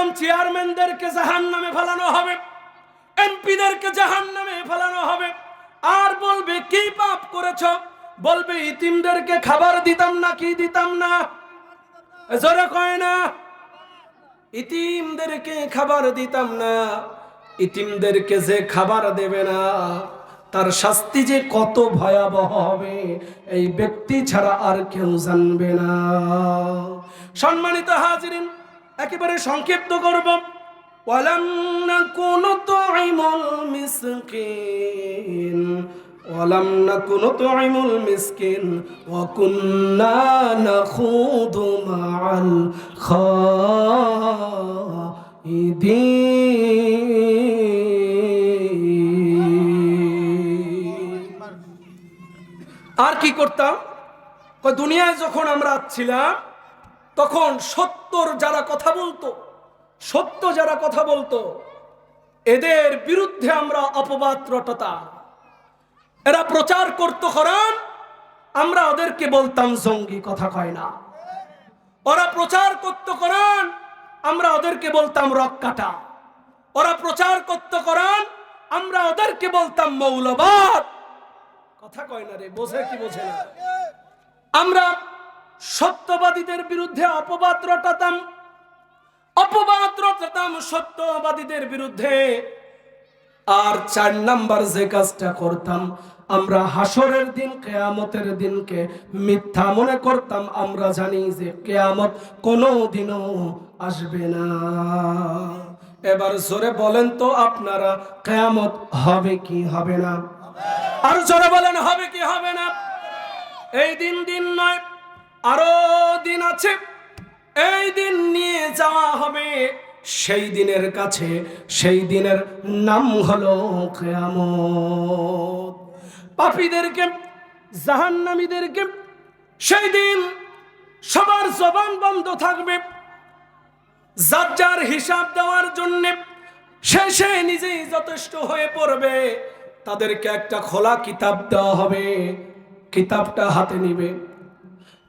যেরকম চেয়ারম্যানদেরকে জাহান নামে ফেলানো হবে, এমপিদেরকে জাহান নামে ফেলানো হবে। আর বলবে, কি পাপ করেছ? বলবে, ইতিমদেরকে খাবার দিতাম না, কি দিতাম না? জোরে কয় না। ইতিমদেরকে খাবার দিতাম না, ইতিমদেরকে যে খাবার দেবে না, তার শাস্তি যে কত ভয়াবহ হবে, এই ব্যক্তি ছাড়া আর কেউ জানবে না। সম্মানিত হাজিরিন একেবারে সংক্ষিপ্ত করব। ওয়ালাম নাকুনু তুইমুল মিসকিন। ওয়ালাম নাকুনু তুইমুল মিসকিন। ওয়া কুন্না নাখুদু মাআল খাইদিন। আর কি করতাম? দুনিয়ায় যখন আমরা ছিলাম তখন সত্যর যারা কথা বলতো সত্য যারা কথা বলতো, এদের বিরুদ্ধে আমরা অপবাদ রটতা। এরা প্রচার করতো করান আমরা ওদেরকে বলতাম, জঙ্গি কথা কয় না। ওরা প্রচার করতো করান আমরা ওদেরকে বলতাম, রক কাটা। ওরা প্রচার করতো করান আমরা ওদেরকে বলতাম, মৌলবাদ। কথা কয় না রে, বোঝে কি বোঝে না। আমরা সত্যবাদীদের বিরুদ্ধে অপবাদ রটাতাম। অপবাদ রটাতাম সত্যবাদীদের বিরুদ্ধে। আর চার নাম্বার যে কাজটা করতাম, আমরা হাসরের দিন, কেয়ামতের দিনকে মিথ্যা মনে করতাম। আমরা জানি যে কেয়ামত কোনো দিনও আসবে না। এবার জোরে বলেন তো আপনারা, কেয়ামত হবে কি হবে না? আর জোরে বলেন, হবে কি হবে না? এই দিন দিন নয় আরও দিন আছে, এই দিন নিয়ে যাওয়া হবে। সেই দিনের কাছে, সেই দিনের নাম হলো কেয়ামত। পাপীদেরকে, জাহান্নামীদেরকে, সেই দিন সবার জবান বন্ধ থাকবে। যার যার হিসাব দেওয়ার জন্য সে সে নিজেই যথেষ্ট হয়ে পড়বে। তাদেরকে একটা খোলা কিতাব দেওয়া হবে। কিতাবটা হাতে নিবে।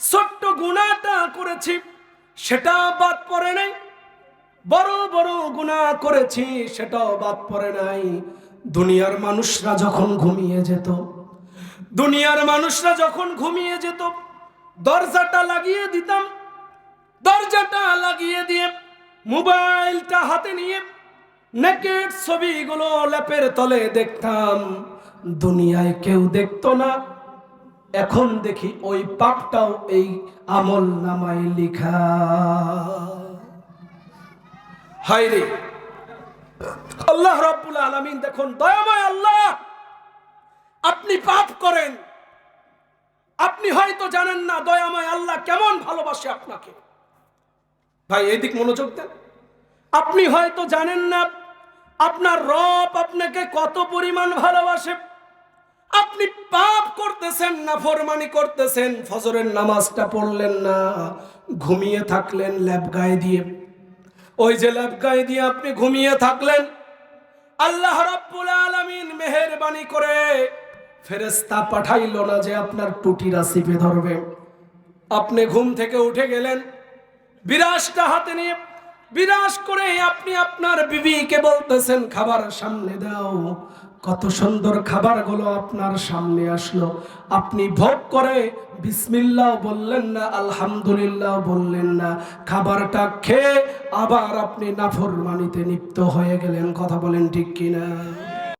ছোট্ট গুনাহটা করেছি, সেটা বাদ পড়ে নাই। বড় বড় গুনাহ করেছি, সেটাও বাদ পড়ে নাই। দুনিয়ার মানুষরা যখন ঘুমিয়ে যেত, দুনিয়ার মানুষরা যখন ঘুমিয়ে যেত, দরজাটা লাগিয়ে দিতাম, দরজাটা লাগিয়ে দিয়ে মোবাইলটা হাতে নিয়ে নেকেট ছবিগুলো ল্যাপের তলে দেখতাম। দুনিয়ায় কেউ দেখতো না এখন দেখি ওই পাপটাও এই আমল নামায় লিখা। হায় রে। আল্লাহ রাব্বুল আলামিন দেখুন, দয়াময় আল্লাহ, আপনি পাপ করেন। আপনি হয়তো জানেন না দয়াময় আল্লাহ কেমন ভালোবাসে আপনাকে। ভাই এদিক মনোযোগ দেন। আপনি হয়তো জানেন না আপনার রব আপনাকে কত পরিমাণ ভালোবাসে। আপনি পাপ করতেছেন না, ফরমানি করতেছেন, ফজরের নামাজটা পড়লেন না, ঘুমিয়ে থাকলেন ল্যাব গায়ে দিয়ে। ওই যে ল্যাব গায়ে দিয়ে আপনি ঘুমিয়ে থাকলেন, আল্লাহ রাব্বুল আলামিন মেহেরবানি করে ফেরেস্তা পাঠাইলো না যে আপনার টুটিরা সিপে ধরবে। আপনি ঘুম থেকে উঠে গেলেন বিরাসটা হাতে নিয়ে বিরাস করে আপনি আপনার বিবিকে বলতেছেন, খাবার সামনে দাও। কত সুন্দর খাবারগুলো আপনার সামনে আসলো। আপনি ভোগ করে বিসমিল্লাহ বললেন না, আলহামদুলিল্লাহ বললেন না। খাবারটা খেয়ে আবার আপনি নাফরমানিতে লিপ্ত হয়ে গেলেন। কথা বলেন ঠিক কিনা?